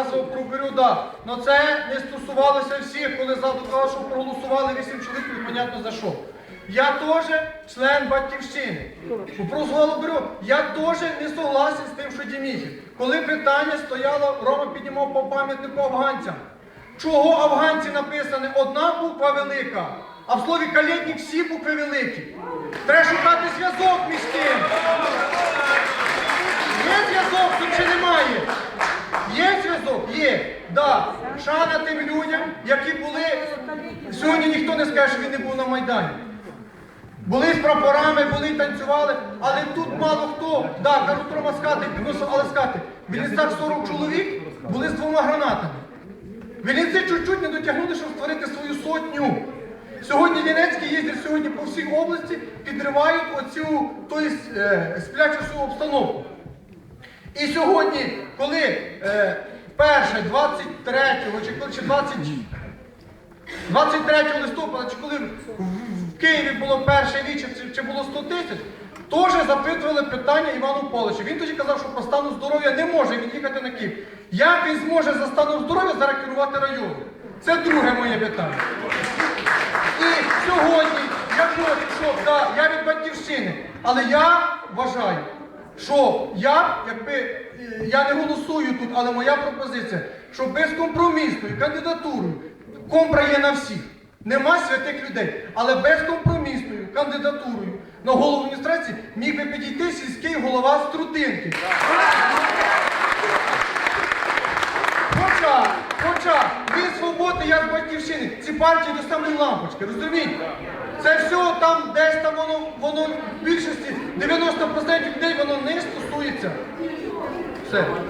розказував про Бирюда. Но це не стосувалося всіх, коли ззаду казав, що проголосували 8 чоловік, непонятно за що. Я теж член батьківщини. Про Зголу Бирю, я теж не согласен з тим, що Діміхів. Коли питання стояло, Рома піднімав по пам'ятнику афганцям. Чого афганці написані одна буква велика, а в слові калєтник всі букви великі. Треба шукати зв'язок між тим. Є зв'язок тут чи немає? Є зв'язок? Є. Да. Шана тим людям, які були. Сьогодні ніхто не скаже, що він не був на Майдані. Були з прапорами, були танцювали, але тут мало хто. Да, кажуть, Рома скати але скати. В Вінницях 40 чоловік були з двома гранатами. Вінниці чуть-чуть не дотягнули, щоб створити свою сотню. Сьогодні Вінницькі їздять сьогодні по всій області, підривають оцю тобто, сплячу обстановку. І сьогодні, коли е, перше, 23 чи, коли- чи 20, 23 листопада, чи коли в, Києві було перше віче, чи, чи було 100 тисяч, теж запитували питання Івану Павловичу. Він тоді казав, що по стану здоров'я не може він їхати на Київ. Як він зможе за станом здоров'я зараз керувати районом? Це друге моє питання. І сьогодні я кажу, що да, я від батьківщини, але я вважаю, що я, якби е, я не голосую тут, але моя пропозиція, що безкомпромісною кандидатурою, компра є на всіх, нема святих людей, але безкомпромісною кандидатурою на голову адміністрації міг би підійти сільський голова Струтинки. Хоча, хоча, від свободи, я з батьківщини, ці партії до самої лампочки, розумієте? Це все там, десь там воно, воно в більшості 90% людей воно не стосується. Все.